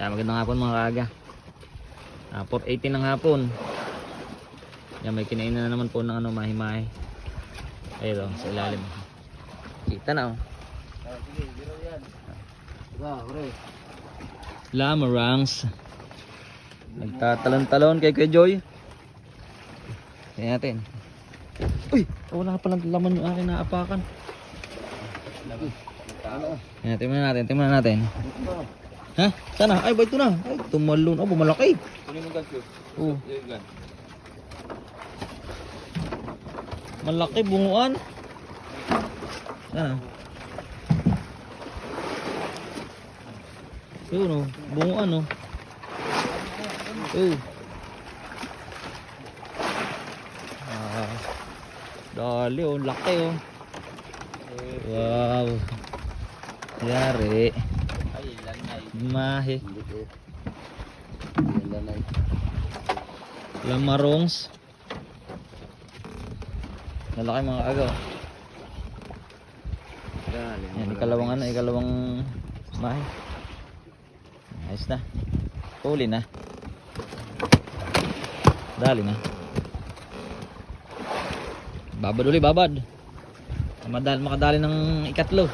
Kaya magandang hapon mga kaga. Ah, 4.18 ng hapon. Yan, may kinainan na naman po ng ano, mahi-mahi. Ayun, oh, sa ilalim. Kita na oh. Sige, biro yan. Diba, hore. Lamarangs. Nagtatalon-talon kay Kuya Joy. Tingnan natin. Uy! Wala palang laman yung akin naapakan. Ano? Yan, tingnan natin, tingnan natin. Ha? Sana? Ay, ba ito na? Ay, tumalon. Oh, bumalaki. Kunin mo gancho. Oh, Yung gan. malaki bunguan. Sana? Yun oh, bunguan oh. Oh. Ah, dali oh, laki oh. Wow. Yari. Mahi. Lamarongs. Lalaki mga agaw. Galing. Yan, ikalawang ano, ikalawang mahi. Ayos na. Huli na. Dali na. Babad uli, babad. Madal, makadali ng ikatlo.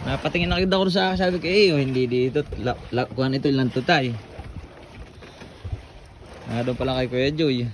Napatingin na kita ko sa sabi ko, eh, oh, hindi dito. La, la, kuhan ito, lang tutay. Ah, doon pala kay Kuya Joy.